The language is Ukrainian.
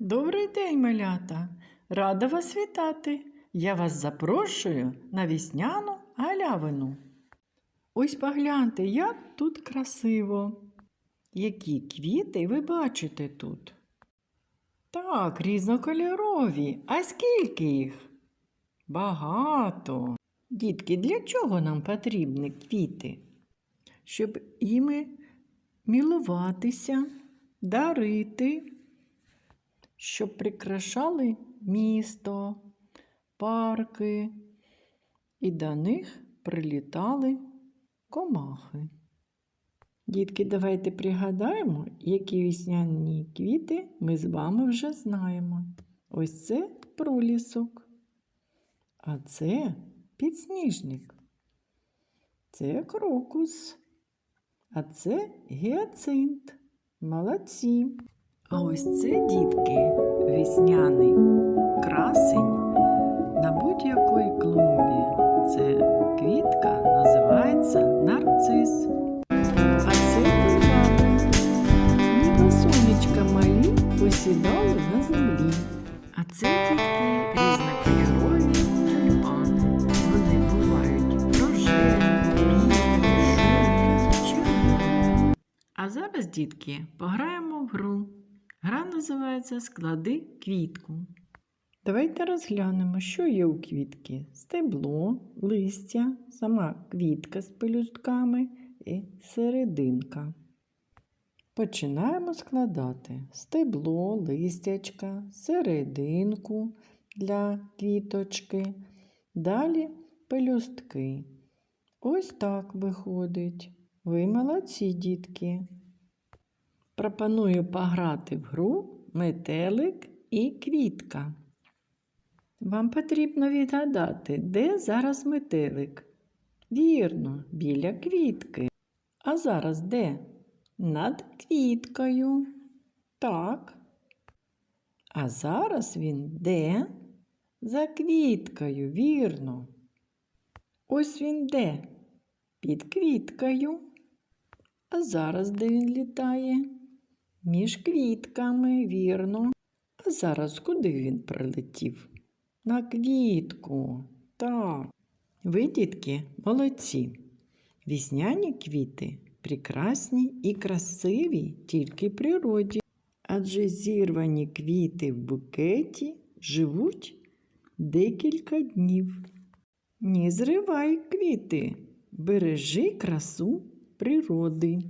Добрий день, малята! Рада вас вітати! Я вас запрошую на вісняну галявину. Ось погляньте, як тут красиво. Які квіти ви бачите тут? Так, різнокольорові. А скільки їх? Багато. Дітки, для чого нам потрібні квіти? Щоб іми мілуватися, дарити щоб прикрашали місто, парки, і до них прилітали комахи. Дітки, давайте пригадаємо, які весняні квіти ми з вами вже знаємо. Ось це пролісок, а це підсніжник, це крокус, а це гіацинт. Молодці! А ось це, дітки, весняний красень на будь-якої клумбі. Це квітка називається нарцис. А це. Ніби сонечка малі посідали на землі. А це дітки різнокольорові тюльпани. Вони бувають рожеві, жовті, червоні. А зараз, дітки, пограємо в гру. Гра називається Склади квітку. Давайте розглянемо, що є у квітки: стебло, листя, сама квітка з пелюстками і серединка. Починаємо складати стебло, листячка, серединку для квіточки, далі пелюстки. Ось так виходить. Ви молодці, дітки. Пропоную пограти в гру метелик і квітка. Вам потрібно відгадати, де зараз метелик. Вірно, біля квітки. А зараз де? Над квіткою. Так. А зараз він де? За квіткою, вірно. Ось він де? Під квіткою. А зараз де він літає? Між квітками, вірно. А зараз куди він прилетів? На квітку. Так. Ви, дітки, молодці. Вісняні квіти прекрасні і красиві тільки природі. Адже зірвані квіти в букеті живуть декілька днів. Не зривай квіти, бережи красу природи.